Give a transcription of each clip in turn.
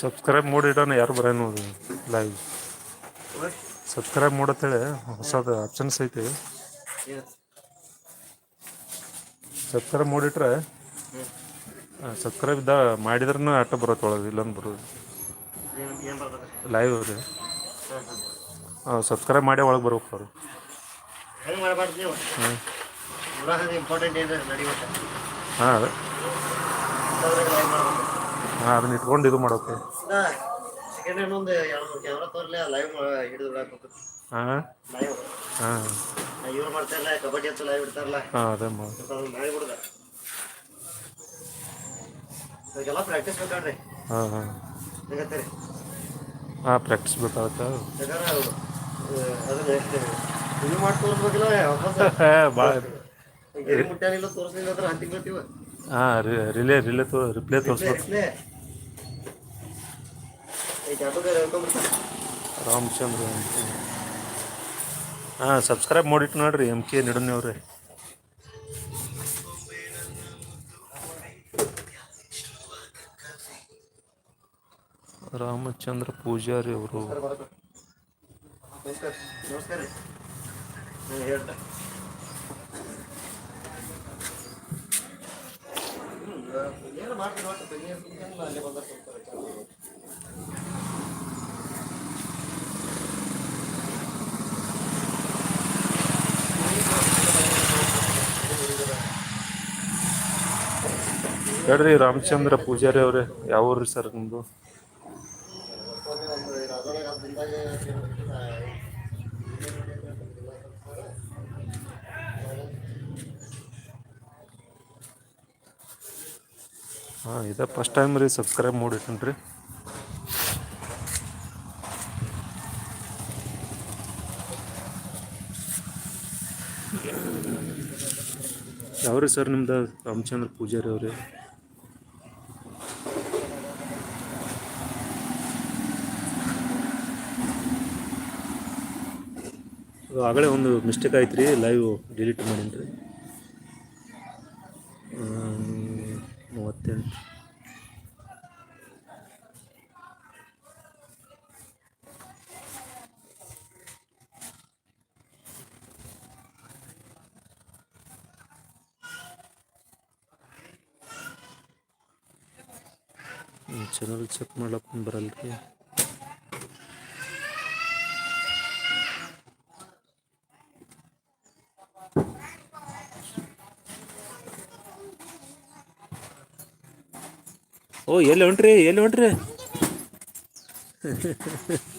Subscribe ಮಾಡಿ ಇಡೋಣ ಯಾರು ಬರ ನೋಡಿ ಲೈವ್ ಸಬ್ಸ್ಕ್ರೈಬ್ ಮಾಡತ್ತೇಳಿ ಹೊಸದು ಆಪ್ಷನ್ಸ್ ಐತಿ. ಸಬ್ಸ್ಕ್ರೈಬ್ ಮಾಡಿಟ್ರೆ ಸಬ್ಸ್ಕ್ರೈಬ್ ಇದ್ದ ಮಾಡಿದ್ರೂ ಆಟ ಬರುತ್ತೆ ಒಳಗೆ ಇಲ್ಲೊಂದು ಬರೋದು. ಲೈವ್ ಅವ್ರಿ. ಹಾಂ ಸಬ್ಸ್ಕ್ರೈಬ್ ಮಾಡಿ ಒಳಗೆ ಬರ್ಬೇಕು ಅವರು. ಹಾಂ ಹಾಂ ಅದನ್ನ ಇಟ್ಕೊಂಡು ಇದು ಮಾಡೋಕೆ. ಹಾಂ? ಹಾಂ. ಇವ್ರು ಮಾಡ್ತಾರಲ್ಲ ಕಬಡ್ಡಿ ಅಂತ ಲೈವ್ ಇಡ್ತಾರಲ್ಲ ಹಾಂ ಅದೇ ಹಾಂ ಹಾಂ. ಹಾಂ ಪ್ರಾಕ್ಟೀಸ್ ಬೇಕಾಗುತ್ತೆ. ಭಾಳ ಹಾಂ ರಿಲೇ ರಿಲೇ ತೋ ರಿಪ್ಲೇ ತೋರಿಸ್ಬೇಕು. ರಾಮಚಂದ್ರ ಹಾಂ ಸಬ್ಸ್ಕ್ರೈಬ್ ಮಾಡಿಟ್ಟು ನೋಡ್ರಿ ಎಂ ಕೆ ನಿಡನ್ನಿ ಅವ್ರಿ. ರಾಮಚಂದ್ರ ಪೂಜಾರಿ ಅವರು. ನಮಸ್ಕಾರ. ನಮಸ್ಕಾರ ರೀ ನಾನು ಹೇಳ್ದೆ ಏನು ಮಾಡ್ತೀನಿ ಒಟ್ಟು ಬೆಂಕಿ ಹಚ್ಕೊಂಡ್ಬಿಟ್ಟಲ್ಲ, ಅಲ್ಲೇ ಬಂದ ಕೂತ್ಕೊಳ್ತಾರೆ ಚಾಲು. ಹೇಳ್ರಿ ರಾಮಚಂದ್ರ ಪೂಜಾರಿ ಅವ್ರೆ ಯಾವ ಊರು ಸರ್ ನಿಮ್ಮದು ಒಂದು ಒಂದು ಅದ್ರೊಳಗೆ ಅದು ದಿನದಾಗ ಹಾಂ, ಇದು ಫಸ್ಟ್ ಟೈಮ್ ರೀ ಸಬ್ಸ್ಕ್ರೈಬ್ ಮಾಡಿಟ್ಟೇನೆ ರೀ. ಯಾವ್ರಿ ಸರ್ ನಿಮ್ದು? ರಾಮಚಂದ್ರ ಪೂಜಾರಿ ಅವ್ರಿ. ಆಗಲೇ ಒಂದು ಮಿಸ್ಟೇಕ್ ಆಯ್ತು ರೀ ಲೈವ್ ಡಿಲೀಟ್ ಮಾಡೀನಿ ರೀ ಚಾನಲ್ ಚೆಕ್ ಮಾಡ್ಲಕ್ಕ ಬರಲ್ರಿ ಓ ಎಲ್ಲಿ ಹೊಂಟ್ರಿ ಎಲ್ಲಿ ಹೊಂಟ್ರಿ?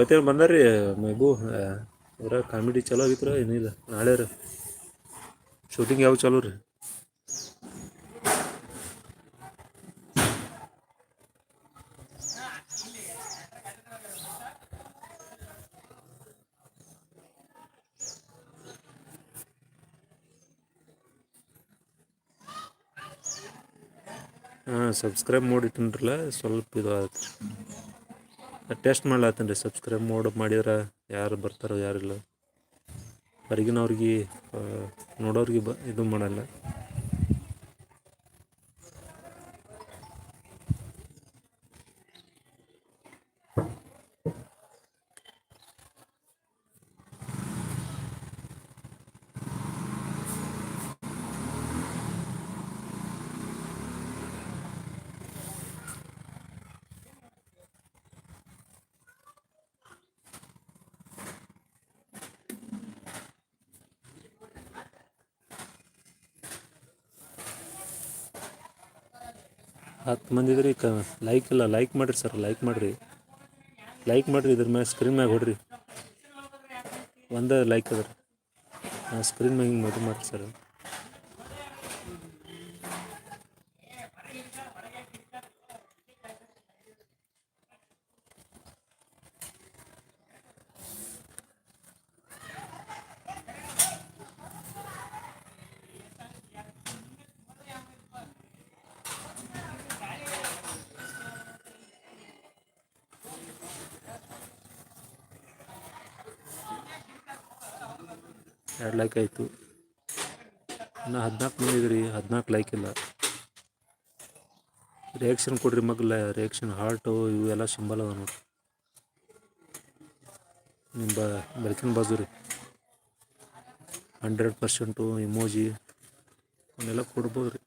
ಇವತ್ತೇನು ರೀ ಮಗು? ಅದ್ರ ಕಾಮಿಡಿ ಚಲೋ ಆಗಿತ್ತು ಏನಿಲ್ಲ ನಾಳೆ ರೀ ಶೂಟಿಂಗ್ ಯಾವ ಚಲೋ ರೀ? ಹಾಂ ಸಬ್ಸ್ಕ್ರೈಬ್ ಮಾಡಿಟ್ಟಿನ್ರಲ್ಲ, ಸ್ವಲ್ಪ ಇದು ಆಯ್ತು ಟೆಸ್ಟ್ ಮಾಡ್ಲಾತೀನಿ ರೀ ಸಬ್ಸ್ಕ್ರೈಬ್ ಮೋಡ್ ಮಾಡಿದ್ರೆ ಯಾರು ಬರ್ತಾರೋ ಯಾರಿಲ್ಲ. ಹೊರಗಿನವ್ರಿಗೆ ನೋಡೋರಿಗೆ ಬ ಇದು ಮಾಡಲ್ಲ. ಹತ್ತು ಮಂದಿ ಇದ್ರಿ, ಕ ಲೈಕ್ ಇಲ್ಲ ಲೈಕ್ ಮಾಡಿರಿ ಸರ್ ಲೈಕ್ ಮಾಡಿರಿ. ಲೈಕ್ ಮಾಡಿರಿ, ಇದ್ರ ಮ್ಯಾಗ ಸ್ಕ್ರೀನ್ ಮ್ಯಾಗ ಹೊಡ್ರಿ. ಒಂದೇ ಲೈಕ್ ಅದ್ರಿ ಸ್ಕ್ರೀನ್ ಮ್ಯಾಗ ಹಿಂಗೆ ಮಾಡಿರಿ ಸರ್ ಎರಡು ಲೈಕ್ ಆಯಿತು. ಇನ್ನು ಹದಿನಾಲ್ಕು ಮಂದಿ ಇದ್ರಿ, ಹದಿನಾಲ್ಕು ಲೈಕ್ ಇಲ್ಲ. ರಿಯಾಕ್ಷನ್ ಕೊಡ್ರಿ ಮಗಲ ರಿಯಾಕ್ಷನ್ ಹಾರ್ಟು ಇವು ಎಲ್ಲ ಸಿಂಬಲ್ ಅದ ನೋಡಿ ನಿಮ್ಮ ಬೆಳಕಿನ ಬಾಜು ರೀ. ಹಂಡ್ರೆಡ್ ಪರ್ಸೆಂಟು ಇಮೋಜಿ ಅವನ್ನೆಲ್ಲ ಕೊಡ್ಬೋದು ರೀ.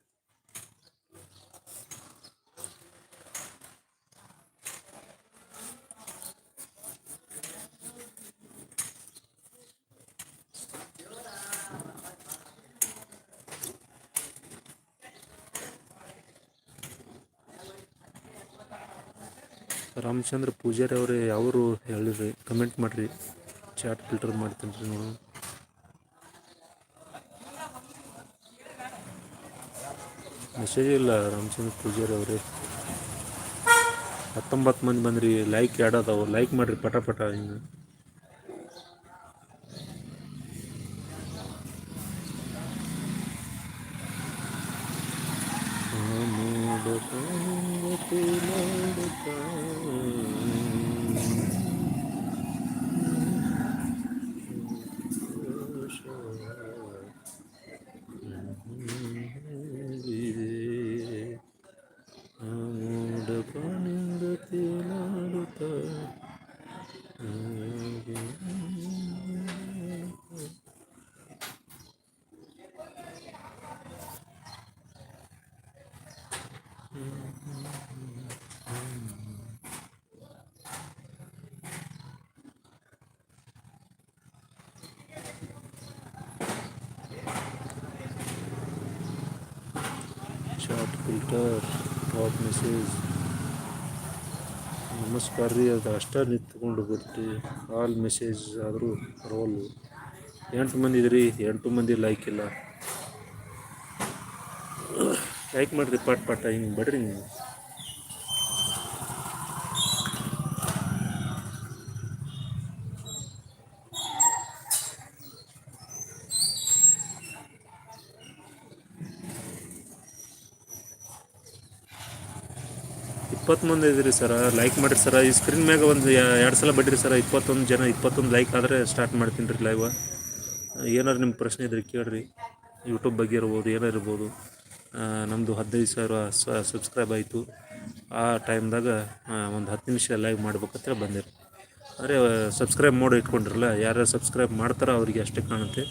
ರಾಮಚಂದ್ರ ಪೂಜಾರಿ ಅವ್ರೆ, ಯಾವರು ಹೇಳಿರಿ ಕಮೆಂಟ್ ಮಾಡಿರಿ. ಚಾಟ್ ಫಿಲ್ಟರ್ ಮಾಡ್ತೀನಿ ರೀ ನೋಡು ಮೆಸೇಜ್ ಇಲ್ಲ ರಾಮಚಂದ್ರ ಪೂಜಾರಿ ಅವರೇ. ಹತ್ತೊಂಬತ್ತು ಮಂದಿ ಬಂದ್ರಿ ಲೈಕ್ ಎರಡು ಅದಾವು? ಲೈಕ್ ಮಾಡಿರಿ ಪಟ ಪಟ ಹಿಂಗೆ ಶಾರ್ಟ್ ಫಿಲ್ಟರ್ ಟಾಪ್ ಮೆಸೇಜ್ ನಮಸ್ಕಾರ ರೀ, ಅದು ಅಷ್ಟೇ ನಿಂತ್ಕೊಂಡು ಬಿಟ್ಟು ಆಲ್ ಮೆಸೇಜ್ ಆದರೂ ರೋಲು ಎಂಟು ಮಂದಿ ಇದ್ರಿ ಎಂಟು ಮಂದಿ ಲೈಕ್ ಇಲ್ಲ. ಲೈಕ್ ಮಾಡಿರಿ, ಪಟ್ ಪಾಟ, ಹಿಂಗೆ ಬಡ್ರಿ ನೀವು. ಇಪ್ಪತ್ತು ಮಂದಿ ಇದ್ರಿ ಸರ. ಲೈಕ್ ಮಾಡಿರಿ ಸರ. ಈ ಸ್ಕ್ರೀನ್ ಮ್ಯಾಗ ಒಂದು ಎರಡು ಸಲ ಬಡ್ರಿ ಸರ. ಇಪ್ಪತ್ತೊಂದು ಜನ, ಇಪ್ಪತ್ತೊಂದು ಲೈಕ್ ಆದರೆ ಸ್ಟಾರ್ಟ್ ಮಾಡ್ತೀನಿ ರೀ ಲೈವ ಏನಾರು ನಿಮ್ಮ ಪ್ರಶ್ನೆ ಇದ್ರೆ ಕೇಳ್ರಿ. ಯೂಟ್ಯೂಬ್ ಬಗ್ಗೆ ಇರ್ಬೋದು ಏನೋ ಇರ್ಬೋದು. ನಮ್ಮದು ಹದಿನೈದು ಸಾವಿರ ಸಬ್ಸ್ಕ್ರೈಬ್ ಆಯಿತು. ಆ ಟೈಮ್ದಾಗ ಒಂದು ಹತ್ತು ನಿಮಿಷ ಲೈವ್ ಮಾಡ್ಬೇಕಂತೇಳಿ ಬಂದಿರಿ. ಅಂದರೆ ಸಬ್ಸ್ಕ್ರೈಬ್ ಮಾಡಿ ಇಟ್ಕೊಂಡಿರಲ್ಲ, ಯಾರ್ಯಾರು ಸಬ್ಸ್ಕ್ರೈಬ್ ಮಾಡ್ತಾರೋ ಅವರಿಗೆ ಅಷ್ಟೇ ಕಾಣುತ್ತೆ.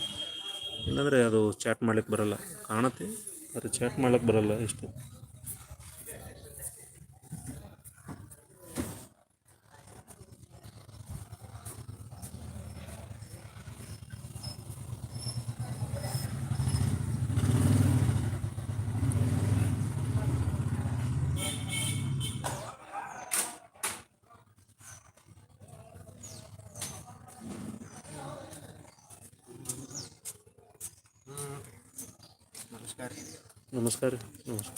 ಇಲ್ಲಾಂದರೆ ಅದು ಚಾಟ್ ಮಾಡ್ಲಿಕ್ಕೆ ಬರೋಲ್ಲ. ಕಾಣುತ್ತೆ, ಆದರೆ ಚಾಟ್ ಮಾಡ್ಲಿಕ್ಕೆ ಬರೋಲ್ಲ ಇಷ್ಟು. ನಮಸ್ಕಾರ ರೀ. ನಮಸ್ಕಾರ ರೀ. ಹೇಳೇನ್ರಿ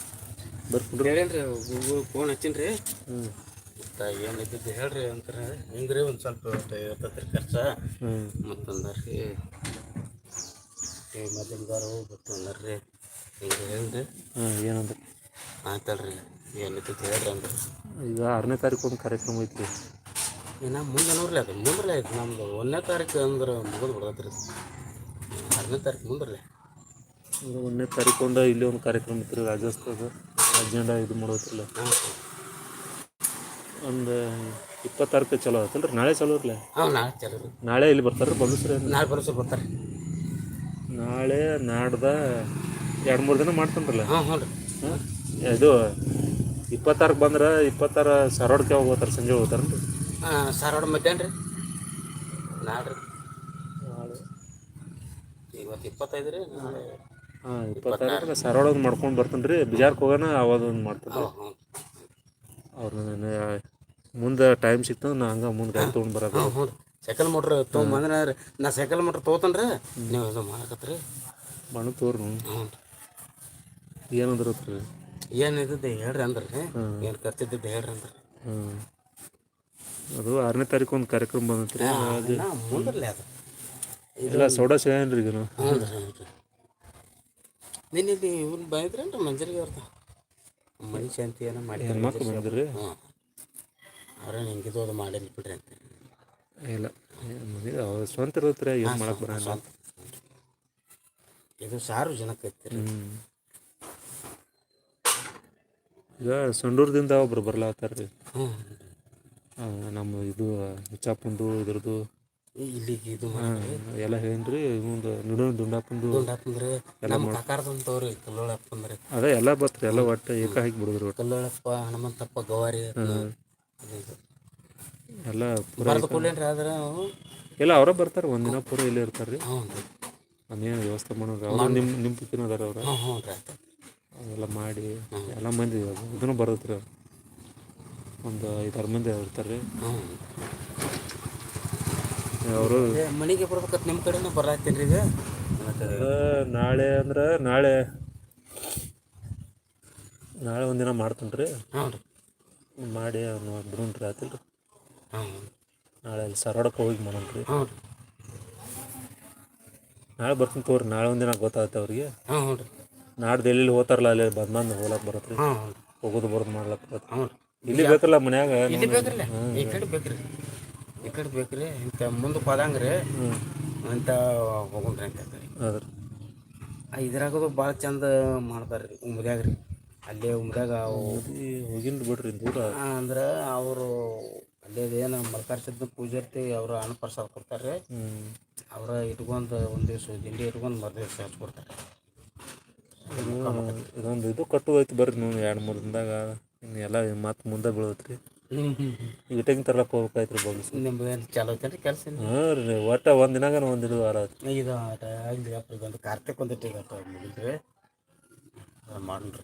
ಬರ್ಕೊಂಡ್ರಿ. ಹೇಳೇನ್ರಿ ಫೋನ್ ಹಚ್ಚೀನಿ ಹ್ಞೂ ಮತ್ತು ಏನೈತಿದ್ದು ಹೇಳ್ರಿ ಅಂತಾರೆ. ಹಿಂಗ್ರಿ ಒಂದು ಸ್ವಲ್ಪ ಇರ್ತೈತ್ರಿ ಖರ್ಚು. ಹ್ಞೂ ಮತ್ತೊಂದರ್ರಿ ಈ ಮಧ್ಯಮದಾರು ಮತ್ತೊಂದರ್ರಿ ಹಿಂಗೆ ಹೇಳ್ರಿ. ಹಾಂ ಏನಂದ್ರೆ? ಆಯ್ತಲ್ರಿ. ಏನೈತಿ ಹೇಳ್ರಿ ಅಂದ್ರೆ. ಈಗ ಆರನೇ ತಾರೀಕು ಒಂದು ಕಾರ್ಯಕ್ರಮ ಐತ್ರಿ. ಇನ್ನು ಮುಂದೆ ನೋಡ್ರಿ ಅದು. ಮುಂದ್ರಲೆ ಐತಿ ನಮ್ದು. ಒಂದನೇ ತಾರೀಕು ಅಂದ್ರೆ ಮುಗಿದು ಬಿಡತ್ರಿ ಆರನೇ ತಾರೀಕು ಮುಂದ್ರಲೆ. ಒಂದನೇ ತಾರೀಕು ಒಂದು ಇಲ್ಲಿ ಒಂದು ಕಾರ್ಯಕ್ರಮ ಇತ್ತು ರೀ ರಾಜ್ಯೋತ್ಸವದ ಅಜೆಂಡಾ ಇದು ಮಾಡೋತಿಲ್ಲ ಹಾಂ ಒಂದು ಇಪ್ಪತ್ತಾರಕ್ಕೆ ತಾರೀಕು ಚಲೋ ಆಯ್ತಲ್ಲ ರೀ ನಾಳೆ ಚಲೋ ಇರಲಿ? ಹಾಂ ನಾಳೆ ಚಲೋ ರೀ ನಾಳೆ ಇಲ್ಲಿ ಬರ್ತಾರೆ ಬಂದಿಸ್ರಿ ನಾಳೆ ಬರೋಸ ಬರ್ತಾರೆ. ನಾಳೆ ನಾಡ್ದ ಎರಡು ಮೂರು ದಿನ ಮಾಡ್ತಾನ್ರಲ್ಲ ಹಾಂ ಹ್ಞೂ ರೀ. ಹಾಂ ಇದು ಇಪ್ಪತ್ತಾರಕ್ಕೆ ಬಂದ್ರೆ ಇಪ್ಪತ್ತಾರ ಸರವಡ್ಕೆ ಹೋಗ್ತಾರೆ? ಸಂಜೆ ಹೋಗ್ತಾರನ್ರಿ? ಹಾಂ ಸಾರವಾಡ ಮಧ್ಯಾಹ್ನ ರೀ. ನಾಳೆ ರೀ ನಾಳೆ. ಇವತ್ತು ಇಪ್ಪತ್ತೈದು ರೀ ನಾಳೆ ಹಾಂ ಇಪ್ಪತ್ತಾರಕ್ಕೆ ಸರವಡ ಮಾಡ್ಕೊಂಡು ಬರ್ತಾನೆ ರೀ ಬಿಜಾರ್ಗೆ ಹೋಗೋಣ ಅವಾಗ ಒಂದು ಹ್ಞೂ ಅವ್ರ ಮುಂದೆ ಟೈಮ್ ಸಿಕ್ತ ನಾ ಹಂಗೆ ಮುಂದೆ ಗಾಡಿ ತೊಗೊಂಡು ಬರೋದು ಹ್ಞೂ ಸೈಕಲ್ ಮೋಟ್ರ್ ತೊಗೊಂಬಂದ್ರೆ ನಾ ಸೈಕಲ್ ಮೋಟ್ರ್ ತೊಗೋತಾನೆ ರೀ ನೀವು ಇದು ಮಾಡಕತ್ರಿ. ಮಣ್ಣು ತೋರು ಹ್ಞೂ ಏನಂದ್ರೆ ರೀ. ಏನು ಇದ್ದದ್ದು ಹೇಳ್ರಿ ಅಂದ್ರೆ ಏನು ಖರ್ಚಿದ್ದದ್ದು ಹೇಳ್ರಿ ಅಂದ್ರೆ. ಹ್ಞೂ ಅದು ಆರನೇ ತಾರೀಕು ಒಂದು ಕಾರ್ಯಕ್ರಮ ಬಂದೈತೆ ರೀ ಅದು ಮುಂದ್ರಲ್ಲೇ ಅದು. ಇಲ್ಲ ಸೋಡಾ ರೀ ನಿನ್ನೆ ಇವ್ನು ಬಂದಿದ್ರೇನ್ರಿ? ಮಂಜರಿಗೆ ಅವ್ರದ. ಮನೆ ಶಾಂತಿ ಏನೋ ಮಾಡಿ ಹೆಣ್ಮಕ್ಳು ಬಂದಿರಿ ಹಾಂ ಅವ್ರ ಹಿಂಗಿದು ಅದು ಮಾಡಿಲ್ಲ ಬಿಡ್ರಿ ಅಂತ. ಇಲ್ಲ. ಅವ್ರ ಸ್ವಂತ ಇರುತ್ತೆ ಏನು ಮಾಡಕ್ಕೆ ಬರಲ್ಲ. ಇದು ಸಾರ್ವಜನಿಕ ಐತಿ ಈಗ ಸಂಡೂರದಿಂದ ಒಬ್ರು ಬರ್ಲಾತ್ತಾರ ರೀ ಹ್ಞೂ ನಮ್ಮ ಇದು ಹುಚ್ಚಾಪುಂಡು ಇದ್ರದ್ದು. ಇಲ್ಲಿಗೆ ಇದು ಎಲ್ಲ ಹೇಳಿನ್ರಿ ಮುಂದೆ ನಿಡು ದುಂಡಾಪಂದು ದುಂಡಾಪಂದ್ರೆ ನಮ್ಮ ಕಾಕಾರದಂತವ್ರಿ ಕಲ್ಲೋಳಪ್ಪ ಅಂದ್ರೆ. ಅದೇ ಎಲ್ಲ ಬತ್ರಿ ಎಲ್ಲ ಒಟ್ಟು ಏಕ ಹಾಕಿ ಬಿಡುದ್ರಿ ಒಟ್ಟು. ಕಲ್ಲೋಳಪ್ಪ ಹನುಮಂತಪ್ಪ ಗವಾರಿ. ಎಲ್ಲ ಆದ್ರೆ ನಾವು ಎಲ್ಲ ಅವರ ಬರ್ತಾರೆ ಒಂದಿನ ಪೂರ ಇಲ್ಲೇ ಇರ್ತಾರೆ ರೀ ಹ್ಞೂ ರೀ ಅದೇನು ವ್ಯವಸ್ಥೆ ಮಾಡೋರು ಅವ್ರು ನಿಮ್ಮ ನಿಮ್ಮ ಪಿಕ್ಕಿನ ಅದಾರ ಅವ್ರು. ಹ್ಞೂ ಹ್ಞೂ ರೀ ಅವೆಲ್ಲ ಮಾಡಿ ಎಲ್ಲ ಮಂದಿ ಇದನ್ನು ಬರ್ತೈತೆ ರೀ ಒಂದು ಐದಾರು ಮಂದಿ ಇರ್ತಾರೆ ರೀ ಹ್ಞೂ ಅವರು ಮನೆಗೆ ಬರ್ಬೇಕತ್ ನಿಮ್ಮ ಕಡೆನೂ ಬರತ್ತೀನಿ ಈಗ ನಾಳೆ ಅಂದ್ರೆ ನಾಳೆ ನಾಳೆ ಒಂದಿನ ಮಾಡ್ತೀನಿ ರೀ. ಮಾಡಿ ಬಿಡೋಣ ರೀ ಆತಿಲ್ಲ ರೀ ನಾಳೆ ಅಲ್ಲಿ ಸರೋಡಕ್ಕೆ ಹೋಗಿ ಮಾಡೋಣ ರೀ. ನಾಳೆ ಬರ್ತೀನಿ ತಗೋರಿ ನಾಳೆ ಒಂದಿನ ಗೊತ್ತಾಗುತ್ತೆ ಅವ್ರಿಗೆ. ಹ್ಞೂ ರೀ. ನಾಡ್ದು ಎಲ್ಲಿ ಹೋತಾರಲ್ಲ ಅಲ್ಲಿ ಬಂದ್ ಹೋಲಕ್ಕೆ ಬರತ್ತೆ ರೀ. ಹೋಗೋದು ಬರೋದು ಮಾಡ್ಲಕ್ಕೆ ಬರತ್ತೆ ಇಲ್ಲಿ ಬೇಕಲ್ಲ ಮನ್ಯಾಗ ಬೇಕ್ರಲ್ಲ ಈ ಕಡೆ ಬೇಕ್ರಿ. ಈ ಕಡೆ ಬೇಕ್ರಿ ಇಂಥ ಮುಂದಕ್ಕೆ ಹೋದಂಗೆ ರೀ ಅಂತ ಹೋಗ್ರಿ ಅಂತ ಕಡೆ ಅದ್ರ ಇದ್ರಾಗದು ಭಾಳ ಚಂದ ಮಾಡ್ತಾರೆ ರೀ ಉಮ್ದಾಗ ರೀ ಅಲ್ಲೇ ಉಮ್ದಾಗ ಹೋಗಿ ಹೋಗಿನ್ ಬಿಡ್ರಿ ದೂರ. ಅಂದ್ರೆ ಅವರು ಅಲ್ಲೇದೇನು ಮಲ್ಕಾರ್ಸಿದ್ದು ಪೂಜಾರ್ತಿ ಅವರು ಅನ್ನಪ್ರಸಾದ ಕೊಡ್ತಾರೆ ರೀ ಹ್ಞೂ ಅವರ ಇಟ್ಕೊಂಡು ಒಂದು ದಿವಸ ತಿಂಡಿ ಇಟ್ಕೊಂಡು ಮರು ದಿವಸ ಹಚ್ಕೊಡ್ತಾರೆ ಇದೊಂದು ಇದು ಕಟ್ಟು ಹೋಯ್ತು ಬರ್ರಿ ನೀವು ಎರಡು ಮೂರು ದಿನದಾಗ. ಇನ್ನು ಎಲ್ಲ ಮತ್ತೆ ಮುಂದೆ ಬೀಳತ್ರಿ. ಈಗ ಟೆಂಗ್ ತರ್ಲಕ್ಕೆ ಹೋಗ್ಬೇಕಾಯ್ತು ರೀ ಬಗ್ಸ್ ನಿಮ್ದು ಏನು ಚಾಲು ಐತೇನ್ರಿ ಕೆಲಸ ಹ್ಞೂ ರೀ ಒಟ್ಟ ಒಂದು ಒಂದು ಇದು ವಾರ ಆಯ್ತು ಇದು ಒಂದು ಕಾರ್ತಿಕ್ ಒಂದಿಟ್ಟು ಆಟ ಮುಗಿದ್ರಿ ಮಾಡ್ರಿ.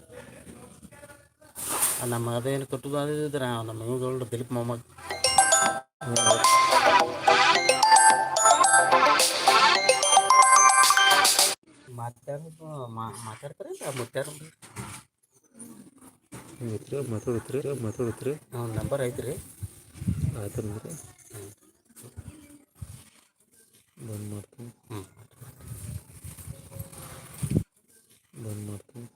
ನಮ್ಮ ಅದೇನು ಕಟ್ಟುದು ಅದಿದ್ರೆ ನಮ್ಮ ಇವುಗಳು ದಿಲೀಪ್ ಮೊಹಮ್ಮದ್. ಮಾತಾಡೋದು ಮಾತಾಡ್ತಾರೆ ನೀವು ಹತ್ರ ಮಾತಾಡತ್ರಿ ಮಾತಾಡತ್ರಿ. ಅವ್ನ ನಂಬರ್ ಐತ್ರಿ. ಆಯ್ತು ಆಯ್ತಂದ್ರೆ ಬಂದ್ ಮಾಡ್ತೀನಿ. ಬಂದ್ ಮಾಡ್ತೀನಿ.